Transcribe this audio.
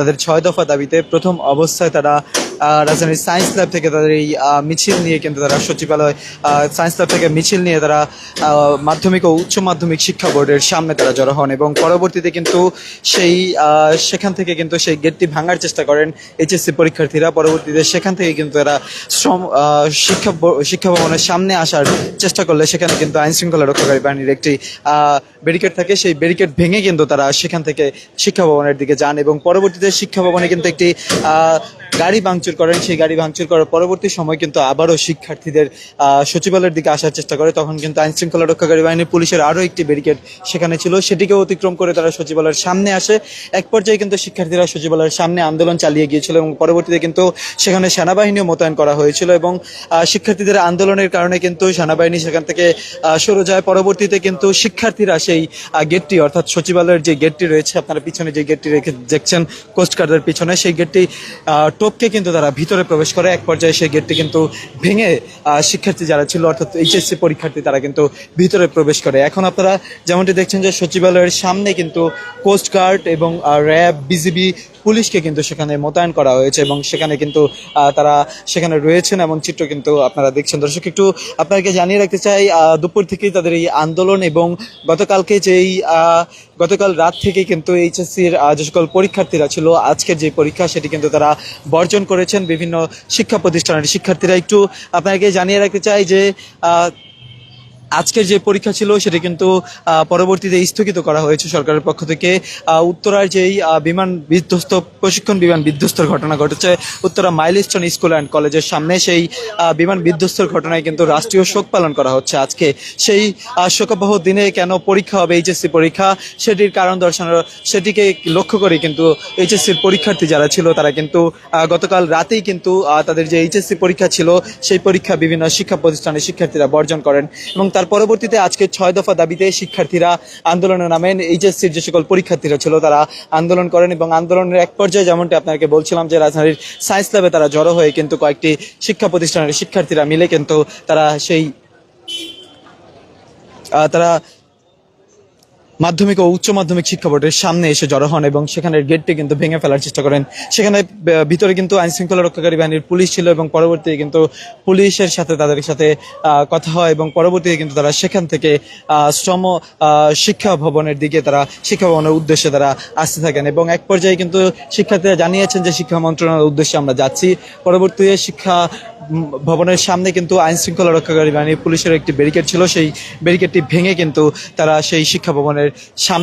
তাদের ছয় দফা দাবিতে প্রথম অবস্থায় তারা রাজধানীর সায়েন্স ল্যাব থেকে তাদের এই মিছিল নিয়ে কিন্তু তারা সচিবালয় সায়েন্স ল্যাব থেকে মিছিল নিয়ে তারা মাধ্যমিক ও উচ্চ মাধ্যমিক শিক্ষা বোর্ডের সামনে তারা জড়ো হন এবং পরবর্তীতে কিন্তু সেই সেখান থেকে কিন্তু সেই গেটটি ভাঙার চেষ্টা করেন এইচএসসি পরীক্ষার্থীরা। পরবর্তীতে সেখান থেকে কিন্তু তারা শ্রম শিক্ষা শিক্ষা ভবনের সামনে আসার চেষ্টা করলে সেখানে কিন্তু আইন শৃঙ্খলা রক্ষাকারী বাহিনীর একটি ব্যারিকেড থাকে। সেই ব্যারিকেড ভেঙে কিন্তু তারা সেখান থেকে শিক্ষা ভবনের দিকে যান এবং পরবর্তীতে শিক্ষা ভবনে কিন্তু একটি গাড়ি ভাঙচুর করেন, সেই গাড়ি ভাঙচুর করার পরবর্তী সময় কিন্তু আবারও শিক্ষার্থীদের সচিবালয়ের দিকে আসার চেষ্টা করে। তখন কিন্তু আইন শৃঙ্খলা রক্ষাকারী বাহিনী পুলিশের আরও একটি ব্যারিকেড সেখানে ছিল। সেটিকে অতিক্রম করে তারা সচিবালয়ের সামনে আসে। এক পর্যায়ে কিন্তু শিক্ষার্থীরা সচিবালয়ের সামনে আন্দোলন চালিয়ে গিয়েছিল এবং পরবর্তীতে কিন্তু সেখানে সেনাবাহিনীও মোতায়েন করা হয়েছিল এবং শিক্ষার্থীদের আন্দোলনের কারণে কিন্তু সেনাবাহিনী সেখান থেকে সরে যায়। পরবর্তীতে কিন্তু শিক্ষার্থীরা সেই গেটটি অর্থাৎ সচিবালয়ের যে গেটটি রয়েছে, আপনারা পিছনে যে গেটটি রেখে দেখছেন কোস্টগার্ডের পিছনে, সেই গেটটি টপকে কিন্তু তারা ভিতরে প্রবেশ করে। এক পর্যায়ে সেই গেটটি কিন্তু ভেঙে শিক্ষার্থী যারা ছিল, অর্থাৎ এইচএসসি পরীক্ষার্থী, তারা কিন্তু ভিতরে প্রবেশ করে। এখন আপনারা যেমনটি দেখছেন যে সচিবালয়ের সামনে কিন্তু কোস্টগার্ড এবং র্যাব বিজিবি পুলিশকে কিন্তু সেখানে মোতায়েন করা হয়েছে এবং সেখানে কিন্তু তারা সেখানে রয়েছেন এমন চিত্র কিন্তু আপনারা দেখছেন। দর্শক, একটু আপনাকে জানিয়ে রাখতে চাই দুপুর থেকেই তাদের এই আন্দোলন এবং গতকালকে যেই গতকাল রাত থেকে কিন্তু এইচএসসির যে সকল পরীক্ষার্থীরা ছিল, আজকের যে পরীক্ষা সেটি কিন্তু তারা বর্জন করেছেন বিভিন্ন শিক্ষা প্রতিষ্ঠানের শিক্ষার্থীরা। একটু আপনাকে জানিয়ে রাখতে চাই যে আজকের যে পরীক্ষা ছিল সেটি কিন্তু পরবর্তীতে স্থগিত করা হয়েছে সরকারের পক্ষ থেকে। উত্তরার যেই বিমান বিধ্বস্ত, প্রশিক্ষণ বিমান বিধ্বস্তর ঘটনা ঘটেছে, উত্তরা মাইলস্টোন স্কুল অ্যান্ড কলেজের সামনে সেই বিমান বিধ্বস্তর ঘটনায় কিন্তু রাষ্ট্রীয় শোক পালন করা হচ্ছে আজকে। সেই শোকাবহ দিনে কেন পরীক্ষা হবে এইচএসসি পরীক্ষা? সেটির কারণ দর্শানোর, সেটিকে লক্ষ্য করে কিন্তু এইচএসসির পরীক্ষার্থী যারা ছিল তারা কিন্তু গতকাল রাতেই কিন্তু তাদের যে এইচএসসি পরীক্ষা ছিল, সেই পরীক্ষা বিভিন্ন শিক্ষা প্রতিষ্ঠানের শিক্ষার্থীরা বর্জন করেন এবং পরবর্তীতে আজকে ছয় দফা দাবিতে শিক্ষার্থীরা আন্দোলনে নামেন। এইচএসসির যে সকল পরীক্ষার্থীরা ছিল তারা আন্দোলন করেন এবং আন্দোলনের এক পর্যায়ে যেমনটি আপনাকে বলছিলাম যে রাজধানীর সায়েন্স ল্যাবে তারা জড়ো হয়ে কিন্তু কয়েকটি শিক্ষা প্রতিষ্ঠানের শিক্ষার্থীরা মিলে কিন্তু তারা সেই তারা মাধ্যমিক ও উচ্চ মাধ্যমিক শিক্ষা বোর্ডের সামনে এসে জড়ো হন এবং সেখানের গেটটি কিন্তু ভেঙে ফেলার চেষ্টা করেন। সেখানে ভিতরে কিন্তু আইন শৃঙ্খলা রক্ষাকারী বাহিনীর পুলিশ ছিল এবং পরবর্তীতে কিন্তু পুলিশের সাথে তাদের সাথে কথা হয় এবং পরবর্তীতে কিন্তু তারা সেখান থেকে শ্রম শিক্ষা ভবনের দিকে তারা, শিক্ষা ভবনের উদ্দেশ্যে তারা আসতে থাকেন এবং এক পর্যায়ে কিন্তু শিক্ষার্থীরা জানিয়েছেন যে শিক্ষা মন্ত্রণালয়ের উদ্দেশ্যে আমরা যাচ্ছি। পরবর্তীতে শিক্ষা ভবনের সামনে কিন্তু আইন শৃঙ্খলা রক্ষাকারী বাহিনীর পুলিশের একটি ব্যারিকেড ছিল। সেই ব্যারিকেডটি ভেঙে কিন্তু তারা সেই শিক্ষা ভবনের সামনে